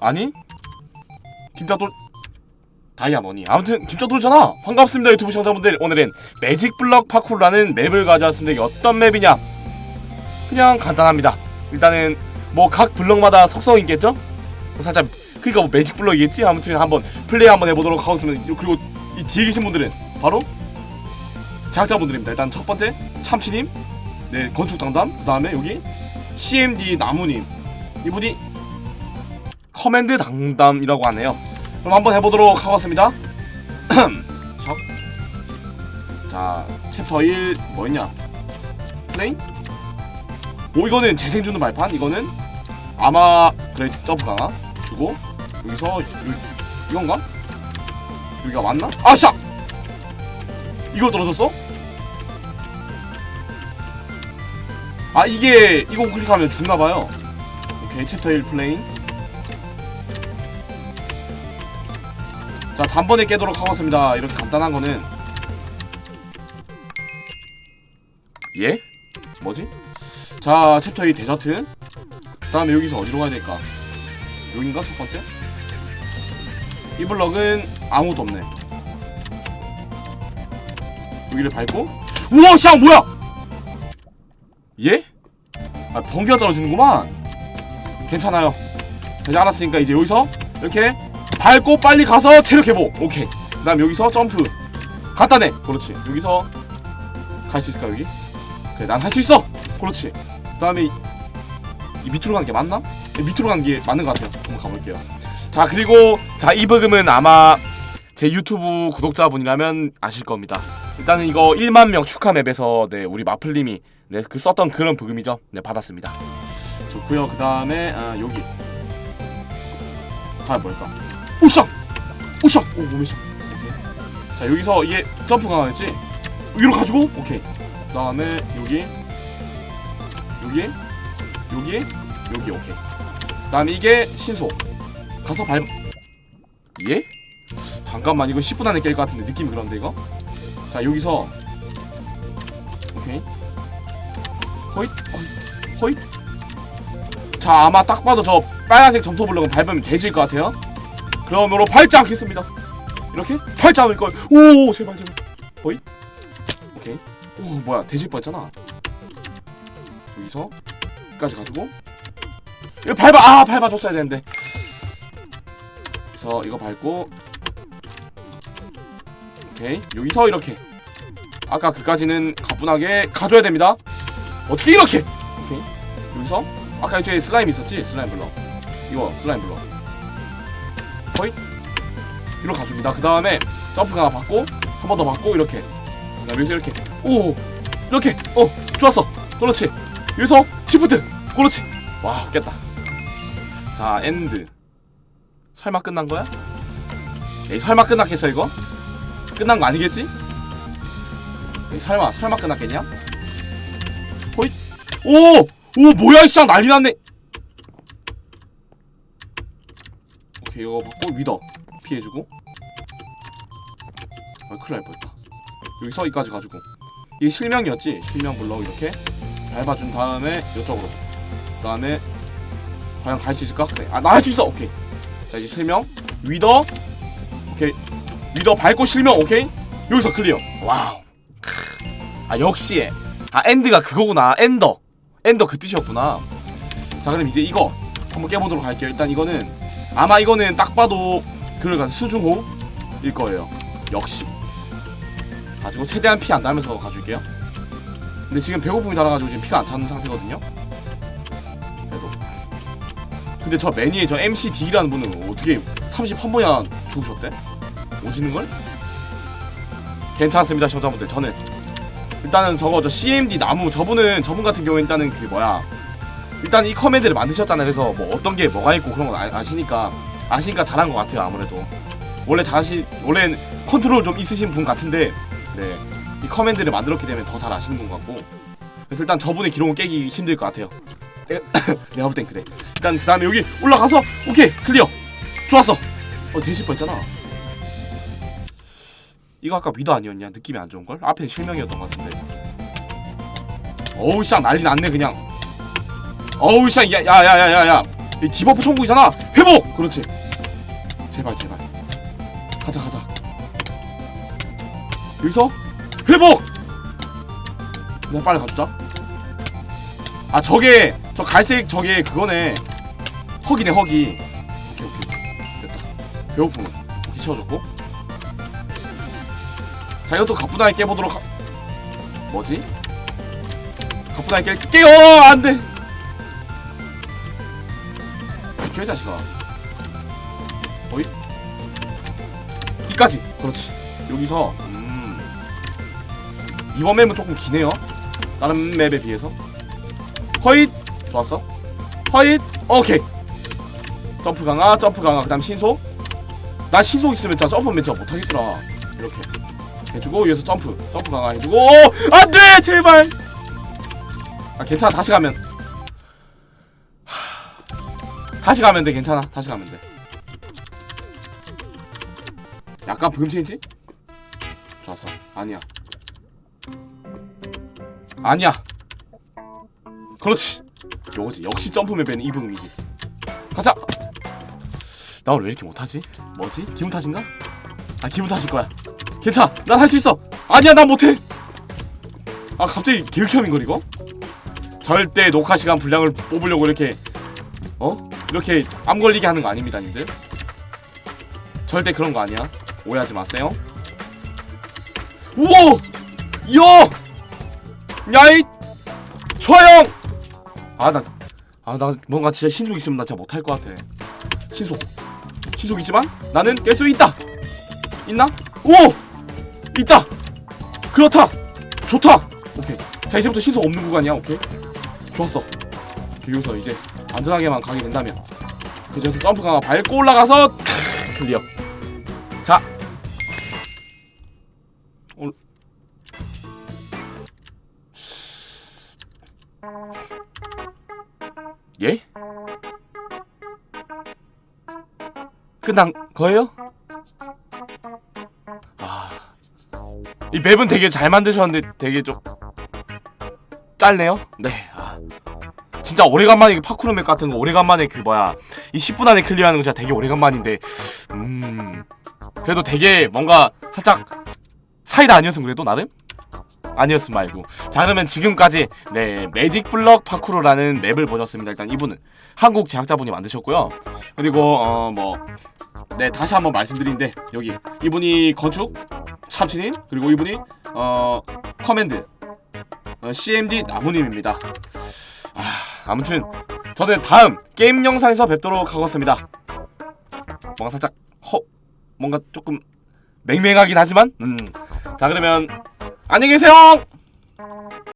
아니? 김자돌 다이아머니 아무튼 김자돌잖아. 반갑습니다 유튜브 시청자분들. 오늘은 매직블럭 파쿠르라는 맵을 가져왔습니다. 이게 어떤 맵이냐? 그냥 간단합니다. 일단은 뭐 각 블럭마다 속성이 있겠죠? 살짝 그니까 뭐 매직블럭이겠지? 아무튼 한번 플레이 한번 해보도록 하겠습니다. 그리고 이 뒤에 계신 분들은 바로 제작자분들입니다. 일단 첫 번째 참치님. 네 건축 담당. 그 다음에 여기 CMD 나무님. 이분이 커맨드 당담이라고 하네요. 그럼 한번 해보도록 하겠습니다. 자, 자, 챕터 1 뭐였냐? 플레인? 오 이거는 재생 주는 발판. 이거는 아마 그래 점프 강화 주고 여기서 요, 이건가? 여기가 맞나? 아샤! 이거 떨어졌어? 아 이게 이거 클릭하면 죽나봐요. 오케이 챕터 1 플레인. 자 단번에 깨도록 하겠습니다 이렇게 간단한 거는 예? 뭐지? 자 챕터 2 데저트 그 다음에 여기서 어디로 가야 될까? 여긴가 첫 번째? 이 블럭은 아무도 없네 여기를 밟고 우와 샹 뭐야 예? 아 번개가 떨어지는구만 괜찮아요 이제 알았으니까 이제 여기서 이렇게 밟고 빨리 가서 체력 회복. 오케이. 그 다음 여기서 점프. 갖다 내. 그렇지. 여기서 갈 수 있을까 여기? 그래 난 할 수 있어. 그렇지. 그 다음에 이, 이 밑으로 가는 게 맞나? 네, 밑으로 가는 게 맞는 것 같아요. 한번 가볼게요. 자 그리고 자 이 버금은 아마 제 유튜브 구독자분이라면 아실 겁니다. 일단은 이거 1만 명 축하 맵에서 네 우리 마플님이 네 그 썼던 그런 버금이죠. 네 받았습니다. 좋고요. 그 다음에 아, 여기. 아 뭘까 오샹! 오샹! 오 오케이. 자 여기서 이게 점프 강화했지? 여기로 가지고 오케이 그 다음에 여기 여기 여기 여기 오케이 그 다음에 이게 신속 가서 밟 예? 잠깐만 이거 10분 안에 깰 것 같은데 느낌이 그런데 이거 자 여기서 오케이 호잇 호잇 호잇 자 아마 딱 봐도 저 빨간색 점토 블럭은 밟으면 돼질 것 같아요 그러므로 밟지 않겠습니다. 이렇게 밟지 않을 걸. 오 제발 제발. 보이? 오케이. 오 뭐야 대질 뻔했잖아. 여기서 여기까지 가지고 이거 밟아 아 밟아줬어야 되는데. 그래서 이거 밟고 오케이 여기서 이렇게 아까 그까지는 가뿐하게 가줘야 됩니다. 어떻게 이렇게? 오케이 여기서 아까 저기 슬라임 있었지 슬라임 블럭 이거 슬라임 블럭 호잇 이로 가줍니다. 그 다음에 점프 하나 받고 한 번 더 받고 이렇게. 그 다음에 여기서 이렇게. 오 이렇게. 어 좋았어. 그렇지. 여기서 시프트. 그렇지. 와 깼다. 자 엔드. 설마 끝난 거야? 에이 설마 끝났겠어 이거? 끝난 거 아니겠지? 에이 설마 설마 끝났겠냐? 호잇. 오! 오 뭐야? 이씨 난리 났네 오케이 이거 받고 위더 피해주고. 아 큰일 날 뻔했다. 여기서 여기까지 가지고. 이게 실명이었지? 실명 블럭 이렇게 밟아준 다음에 이쪽으로. 그 다음에 과연 갈 수 있을까? 그래. 아나 할 수 있어! 오케이. 자 이제 실명. 위더. 오케이. 위더 밟고 실명. 오케이. 여기서 클리어. 와우. 아 역시. 아 엔드가 그거구나. 엔더. 엔더 그 뜻이었구나. 자 그럼 이제 이거 한번 깨보도록 할게요. 일단 이거는 아마 이거는 딱 봐도 그러니까 수중호일 거예요. 역시. 가지고 최대한 피 안 나면서 가줄게요. 근데 지금 배고픔이 달아가지고 지금 피가 안 차는 상태거든요. 그래도. 근데 저 매니에 저 MC D라는 분은 어떻게 30한 번이나 죽으셨대? 오시는 걸? 괜찮습니다, 시청자분들. 저는 일단은 저거 저 CMD 나무 저분은 저분 같은 경우에 일단은 그 뭐야 일단 이 커맨드를 만드셨잖아요. 그래서 뭐 어떤 게 뭐가 있고 그런 거 아, 아시니까 아시니까 잘한 것 같아요. 아무래도 원래 자신 원래 컨트롤 좀 있으신 분 같은데 네. 이 커맨드를 만들었기 때문에 더 잘 아시는 분 같고 그래서 일단 저분의 기록은 깨기 힘들 것 같아요. 내- 내가 볼 땐 그래. 일단 그 다음에 여기 올라가서 오케이 클리어. 좋았어. 어 대실 뻔했잖아. 이거 아까 위도 아니었냐? 느낌이 안 좋은 걸? 앞에 실명이었던 것 같은데. 어우 씨 난리 났네 그냥. 어우 씨 야야야야야야. 이 디버프 천국이잖아. 회복! 그렇지. 제발 제발. 가자 가자. 여기서 회복! 그냥 빨리 가주자. 아 저게 저 갈색 저게 그거네. 허기네 허기 오케이 오케이. 됐다. 배고픔은 오케이 채워줬고. 자 이것도 가뿐하게 깨보도록 하... 뭐지? 가뿐하게 깨... 깨요! 안돼 비켜 이 자식아. 어이? 이까지. 그렇지. 여기서 음 이번 맵은 조금 기네요. 다른 맵에 비해서. 허잇. 좋았어. 허잇. 오케이. 점프 강화 점프 강화. 그 다음 신속. 나 신속 있으면 진짜 점프면 진짜 못하겠더라. 이렇게 해주고 위에서 점프 점프 강화 해주고. 오! 안돼! 제발! 아 괜찮아. 다시 가면 다시 가면 돼 괜찮아. 다시 가면 돼. 약간 브금 체인지? 좋았어. 아니야. 아니야. 그렇지. 요거지. 역시 점프 맵에는 이 부분이지. 가자! 나 오늘 왜 이렇게 못하지? 뭐지? 기분 탓인가? 아 기분 탓일 거야. 괜찮아. 난 할 수 있어. 아니야 난 못해. 아 갑자기 개극혐인걸 이거? 절대 녹화 시간 분량을 뽑으려고 이렇게 어? 이렇게 암 걸리게 하는 거 아닙니다 님들. 절대 그런 거 아니야. 오해하지 마세요. 우와 야 야이! 초영 아나 아 나 뭔가 진짜 신속 있으면 나 진짜 못할 것 같아. 신속. 신속 있지만 나는 깰 수 있다. 있나? 오! 있다! 그렇다! 좋다! 오케이. 자 이제부터 신속 없는 구간이야. 오케이. 좋았어. 여기서 이제 안전하게만 가게 된다면 그래서 점프 강화 밟고 올라가서 클리어 자 올... 예? 끝난 거예요? 아, 이 맵은 되게 잘 만드셨는데 되게 좀 짧네요. 네. 아. 진짜 오래간만에 그 파쿠르 맵 같은 거 오래간만에 그 뭐야 이 10분 안에 클리어하는 거 진짜 되게 오래간만인데 음. 그래도 되게 뭔가 살짝 사이다 아니었음 그래도 나름? 아니었음 말고. 자 그러면 지금까지 네 매직 블럭 파쿠르라는 맵을 보셨습니다. 일단 이분은 한국 제작자분이 만드셨고요. 그리고 어뭐 네 다시 한번 말씀드린데 여기 이분이 건축 참치님 그리고 이분이 어 커맨드 어, CMD 나무님입니다. 아 아무튼 저는 다음 게임 영상에서 뵙도록 하겠습니다. 뭔가 살짝 허 뭔가 조금 맹맹하긴 하지만 음 자 그러면 안녕히 계세요